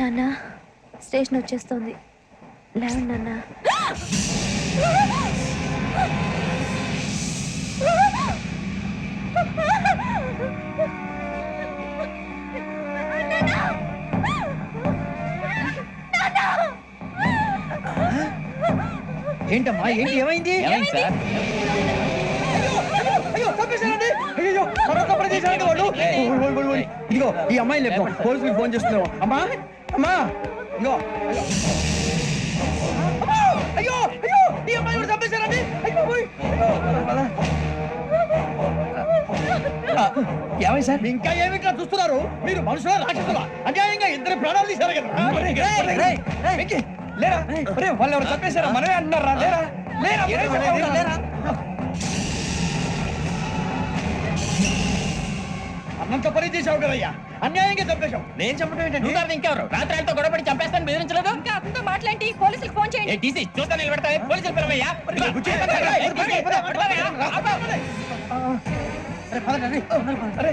నాన్న స్టేషన్ వచ్చేస్తుంది. లేవండి నాన్న. ఏంటమ్మా? ఏంటి? ఏమైంది? సార్. ఇదిగో ఈ అమ్మాయి లేదు పోలీసులకు ఫోన్ చేస్తున్నావు అమ్మా! అమ్మా! ఇదిగో. అయ్యో. అయ్యో! ఈ అమ్మాయి కూడా చంపేశారండి అయ్యో. ఆ, ఏమైంది సార్? ఇంకా ఏమిట్లా చూస్తున్నారు? మీరు మనుషుల రాక్షసులా? అన్యాయంగా ఇద్దరు ప్రాణాలు తీశారు కదా? లేరా? వాళ్ళు ఎవరు చంపేశారా మనమే అంటున్నారా? లేరా? లేరా? అన్నంత పని చేశావు కదయ్యా అన్యాయంగా చంపేశావు నేను చెప్పడం ఏంటంటే నువ్వు ఇంకెవరు రాత్రి ఆయనతో గొడవపడి చంపేస్తాను బెదిరించలేదు ఇంకా అతనితో మాట్లాడి పోలీసులకు ఫోన్ చేయండి ఏ టీసీ చూస్తా నిలబెడతా పోలీసులు పిలవయ్యా. అరే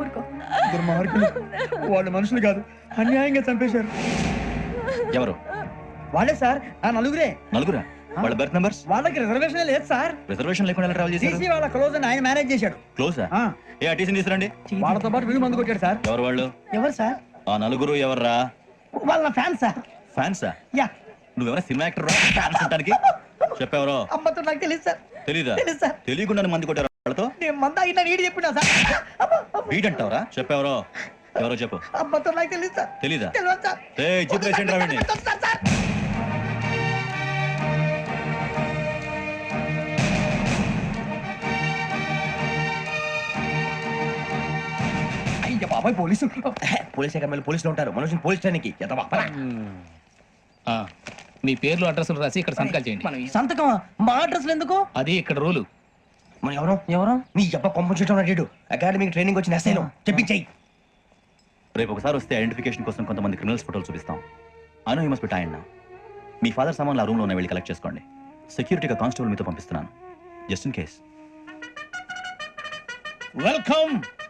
ఊరుకో దుర్మార్గులు. వాళ్ళు మనుషులు కాదు. అన్యాయంగా చంపేశారు. ఎవరు? వాళ్ళే సార్. ఆ నలుగురే. నలుగురా? వాళ్ళ బర్త్ నంబర్స్? వాళ్ళకి రిజర్వేషన్ లేదు సార్. రిజర్వేషన్ లేకుండా ట్రావెల్ చేశారు? టీసీ వాళ్ళ క్లోజ్ అని ఆయన మేనేజ్ చేశాడు. క్లోజ్ ఆ, ఏ టీసీ తీసురండి వాళ్ళతో పాటు వీడు మందు కొట్టాడు సార్. ఎవరు వాళ్ళు? ఎవరు సార్? ఆ నలుగురు ఎవర్రా? వాళ్ళ ఫ్యాన్ సార్. ఫ్యాన్సా యా. నువ్వెవరా సినిమా యాక్టర్ ఫ్యాన్స్ అంటానికి చెప్పెవరో? అమ్మతో నాకు తెలియదు సార్. తెలీదా? తెలుసు సార్. తెలియకుండా మంది కొట్టారు. వాళ్ళతో? నేను మంద అయినా నీడి చెప్పినా సార్. అమ్మ, అమ్మ, వీడంటావరా? చెప్పెవరో? ఎవరో చెప్పు. అమ్మతో నాకు తెలియదు సార్. తెలీదా? తెలియదు సార్. ఏ జీప్ వేసేయండి రా వీడిని. Sir, sir. అయ్య బాబాయ్ పోలీసు. పోలీస్ అకాడమీలో పోలీసులు ఉంటారు. మనుషులు పోలీస్ మీ పేర్లు అడ్రస్లు రాసి ఇక్కడ సంతకాలు చేయండి. సంతకమా? మా అడ్రస్లు ఎందుకు? అది ఇక్కడ రూలు. మన ఎవరు? ఎవరు? నీ అబ్బా పంపించడం అడిగాడు అకాడమిక్ ట్రైనింగ్ వచ్చిన ఎస్ఐలో చెప్పించాయి. రేపు ఒకసారి వస్తే ఐడెంటిఫికేషన్ కోసం కొంతమంది క్రిమినల్స్ ఫోటోలు చూపిస్తాం. అను యూ మస్ట్ బి టైండ్ మీ ఫాదర్ సామాన్లు ఆ రూమ్లో ఉన్న వెళ్ళి కలెక్ట్ చేసుకోండి. సెక్యూరిటీగా కానిస్టేబుల్ మీతో పంపిస్తున్నాను. Just in case welcome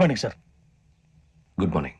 Good morning sir. Good morning.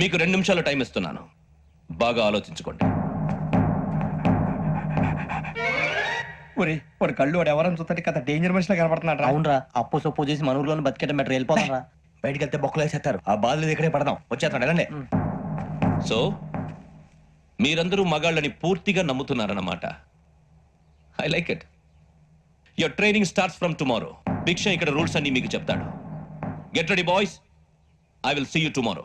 మీకు రెండు నిమిషాలు టైం ఇస్తున్నాను. బాగా ఆలోచించుకోండి. ఒరే వాడు కళ్ళు వాడు ఎవరైనా చూస్తే కదా డేంజర్ మనిషిలో కనపడుతున్నాడు రా. అవునరా అప్పు సొప్పు చేసి మన ఊర్లో బతికేట మెట్రో వెళ్ళిపోతాం రా. బయటికి వెళ్తే బొక్కలు వేసేస్తారు. ఆ బాధలు ఇక్కడే పడదాం. వచ్చేస్తాడు ఎలాండి సో మీరందరూ మగాళ్ళని పూర్తిగా నమ్ముతున్నారన్నమాట. I like it your training starts from tomorrow Bhiksha ఇక్కడ రూల్స్ అన్ని మీకు చెప్తాడు. Get ready boys I will see you tomorrow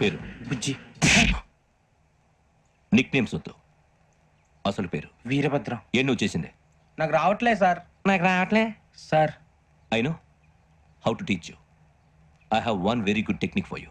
పేరు? బుజ్జి. నిక్ నేమ్స్ వద్దు అసలు పేరు? వీరభద్రం. ఏ నువ్వు చేసిందే? నాకు రావట్లే సార్. నాకు రావట్లే? Sir. I know how to teach you I have one very good technique for you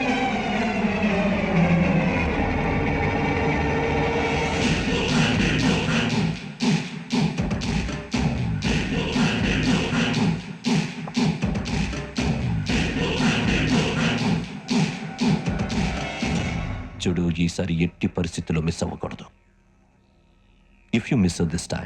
చూడు ఈసారి ఎట్టి పరిస్థితుల్లో మిస్ అవ్వకూడదు. If you miss this time